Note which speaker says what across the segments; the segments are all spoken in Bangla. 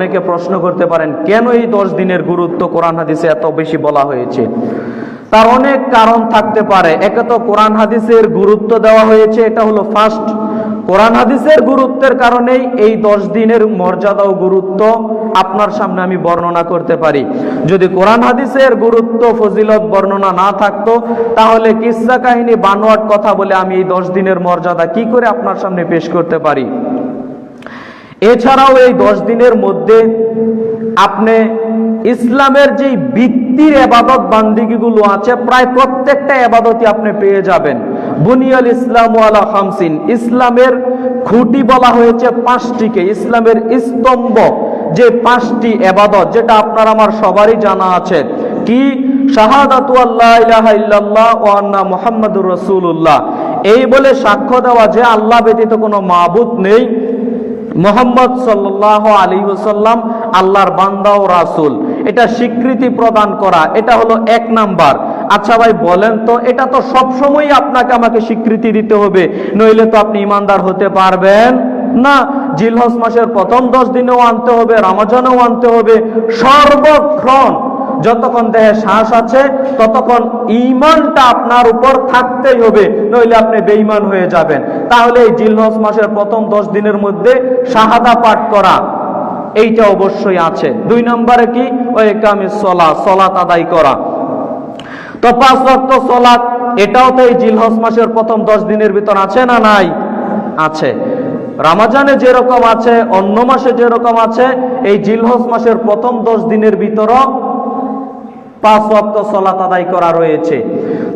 Speaker 1: অনেকে প্রশ্ন করতে পারেন, কেন এই দশ দিনের গুরুত্ব কোরআন হাদিসে এত বেশি বলা হয়েছে? তার অনেক কারণ থাকতে পারে। একে তো কোরআন হাদিসের গুরুত্ব দেওয়া হয়েছে, এটা হলো ফার্স্ট কোরআন হাদিসের গুরুত্বের কারণেই এই দশ দিনের মর্যাদা ও গুরুত্ব আপনার সামনে আমি বর্ণনা করতে পারি। যদি কোরআন হাদিসের গুরুত্ব, ফজিলত বর্ণনা না থাকতো, তাহলে কিসা কাহিনী, বানোয়াট কথা বলে আমি এই দশ দিনের মর্যাদা কি করে আপনার সামনে পেশ করতে পারি? এছাড়াও এই দশ দিনের মধ্যে আপনি ইসলামের যে বৃত্তির এবাদত বান্দিগিগুলো আছে, প্রায় প্রত্যেকটা এবাদতই আপনি পেয়ে যাবেন। বুনিয়াল ইসলাম আলা হামসিন ইসলামের খুঁটি বলা হয়েছে পাঁচটিকে। ইসলামের স্তম্ভ, যে পাঁচটি এবাদত, যেটা আপনার আমার সবারই জানা আছে। কি? শাহাদাতু আল্লাহ ইলাহা ইল্লাল্লাহ ও আন্না মুহাম্মাদুর রাসূলুল্লাহ। এই বলে সাক্ষ্য দেওয়া যে আল্লাহ ব্যতীত কোনো মাবুদ নেই। মোহাম্মদ সাল্লাহ আলী ওসাল্লাম আল্লাহর বান্দা ও রাসুল। এটা স্বীকৃতি প্রদান করা, এটা হলো এক নাম্বার। আচ্ছা ভাই, বলেন তো, এটা তো সবসময় আপনাকে আমাকে স্বীকৃতি দিতে হবে, নইলে তো আপনি ইমানদার হতে পারবেন না। জিলহস মাসের প্রথম দশ দিনেও আনতে হবে, রামাজানেও আনতে হবে। সর্বক্ষণ যতক্ষণ দেহে শ্বাস আছে, ততক্ষণ ইমানটা আপনার উপর থাকতেই হবে, নইলে আপনি বেঈমান হয়ে যাবেন। তাহলে এই জিলহজ মাসের প্রথম দশ দিনের মধ্যে শাহাদা পাঠ করা, এইটা অবশ্যই আছে। দুই নম্বরে কি? ওই কামি সলা, সলাত আদায় করা। তো পাঁচ রক্ত সলাত এটাও তো এই জিলহজ মাসের প্রথম দশ দিনের ভিতর আছে না নাই? আছে। রামাজানে যেরকম আছে, অন্য মাসে যেরকম আছে, এই জিলহজ মাসের প্রথম দশ দিনের ভিতরও পাঁচ ওয়াক্ত সলাত আদায় করা রয়েছে।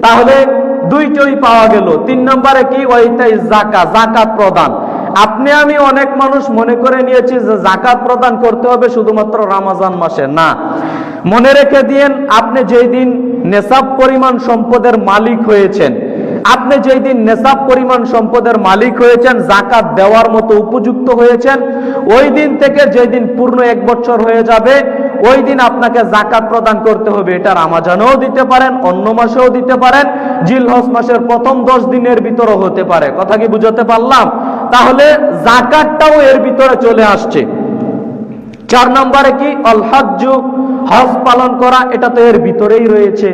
Speaker 1: তাহলে দুইটাই পাওয়া গেল। তিন নম্বরে কি? ওইটাই জাকা জাকাত প্রদান। আপনি আমি অনেক মানুষ মনে করে নিয়েছি যে জাকাত প্রদান করতে হবে শুধুমাত্র রামাজান মাসে। না। মনে রেখে দিন আপনি যেই দিন নেশাব পরিমাণ সম্পদের মালিক হয়েছেন, আপনি যেই দিন নেশাব পরিমাণ সম্পদের মালিক হয়েছেন জাকাত দেওয়ার মতো উপযুক্ত হয়েছেন, ওই দিন থেকে যেই দিন পূর্ণ এক বছর হয়ে যাবে ওই দিন আপনাকে জাকাত প্রদান করতে হবে। এটা রামাজানেও দিতে পারেন, অন্য মাসেও দিতে পারেন। জিলহজ মাসের প্রথম দশ দিনের ভিতরও হতে পারে। কথা কি বুঝতে পারলাম? তাহলে জাকাতটাও এর ভিতরে চলে আসছে। চার নম্বরে কি? অল হজ হজ পালন করা, এটা তো এর ভিতরেই রয়েছে।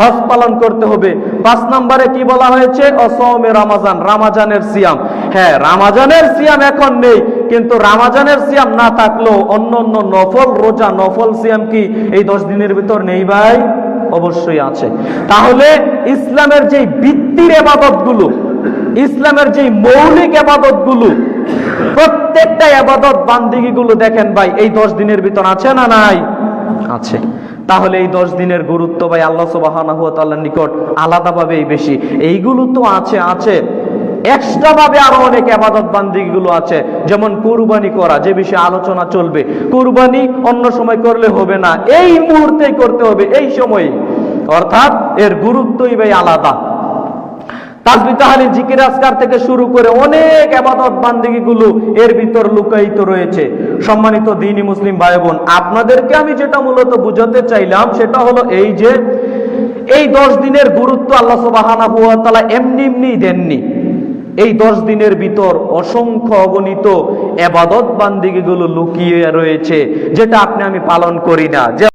Speaker 1: হজ পালন করতে হবে। পাঁচ নম্বরে কি বলা হয়েছে? অসমে রামাজান, রামাজানের সিয়াম। হ্যাঁ রামাজানের সিয়াম এখন নেই, কিন্তু রামাজানের সিয়াম না থাকলেও অন্য অন্য নফল, রোজা নফল সিয়াম কি এই দশ দিনের ভিতর নেই ভাই? অবশ্যই আছে। তাহলে ইসলামের যে বৃত্তির এবাদতগুলো ইসলামের যে মৌলিক এবাদতগুলো প্রত্যেকটা আবাদত বান্দিগি গুলো দেখেন ভাই, এই দশ দিনের ভিতর আছে না নাই? আছে। তাহলে এই দশ দিনের গুরুত্ব ভাই আল্লাহ তাআলার নিকট আলাদাভাবেই বেশি। এইগুলো তো আছে আছে। এক্সট্রা ভাবে আরও অনেক আবাদত বান্দিগি গুলো আছে। যেমন কুরবানি করা, যে বিষয়ে আলোচনা চলবে। কুরবানি অন্য সময় করলে হবে না। এই মুহূর্তেই করতে হবে, এই সময়ে। অর্থাৎ এর গুরুত্বই ভাই আলাদা। থেকে শুরু করে অনেক এর ভিতর লুকায়িত রয়েছে। সম্মানিত দিনী মুসলিম ভাই বোন আপনাদেরকে আমি যেটা মূলত বুঝাতে চাইলাম সেটা হলো এই যে, এই দশ দিনের গুরুত্ব আল্লাহ তাআলা এমনি এমনি দেননি। এই দশ দিনের ভিতর অসংখ্য অগণিত এবাদত বান্দিগুলো লুকিয়ে রয়েছে, যেটা আপনি আমি পালন করি না।